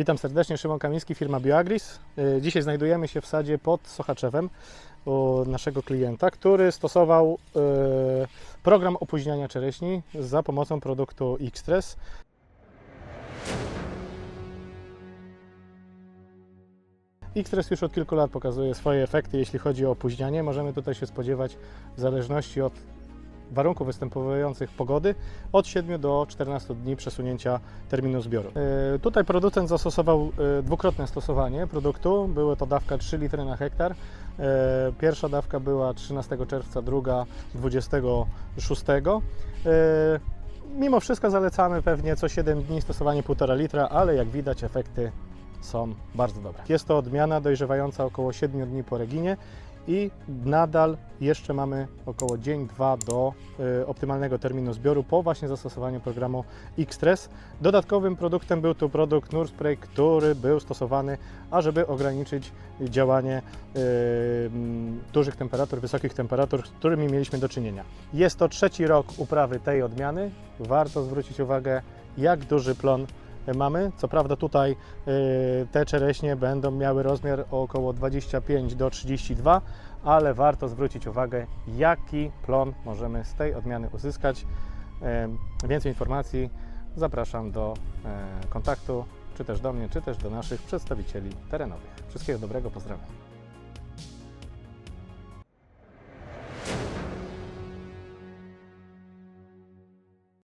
Witam serdecznie, Szymon Kamiński, firma BioAgris. Y, Dzisiaj znajdujemy się w sadzie pod Sochaczewem u naszego klienta, który stosował y, program opóźniania czereśni za pomocą produktu Xtress. Xtress już od kilku lat pokazuje swoje efekty, jeśli chodzi o opóźnianie. Możemy tutaj się spodziewać, w zależności od warunków występujących pogody, od 7 do 14 dni przesunięcia terminu zbioru. E, Tutaj producent zastosował e, dwukrotne stosowanie produktu. Były to dawka 3 litry na hektar. E, Pierwsza dawka była 13 czerwca, druga 26. E, Mimo wszystko zalecamy pewnie co 7 dni stosowanie 1,5 litra, ale jak widać efekty są bardzo dobre. Jest to odmiana dojrzewająca około 7 dni po reginie i nadal jeszcze mamy około dzień, dwa do y, optymalnego terminu zbioru po właśnie zastosowaniu programu Xtress. Dodatkowym produktem był tu produkt Nurspray, który był stosowany, ażeby ograniczyć działanie y, mm, dużych temperatur, wysokich temperatur, z którymi mieliśmy do czynienia. Jest to trzeci rok uprawy tej odmiany. Warto zwrócić uwagę, jak duży plon mamy. Co prawda tutaj y, te czereśnie będą miały rozmiar około 25 do 32, ale warto zwrócić uwagę, jaki plon możemy z tej odmiany uzyskać. Y, Więcej informacji zapraszam do kontaktu, czy też do mnie, czy też do naszych przedstawicieli terenowych. Wszystkiego dobrego, pozdrawiam.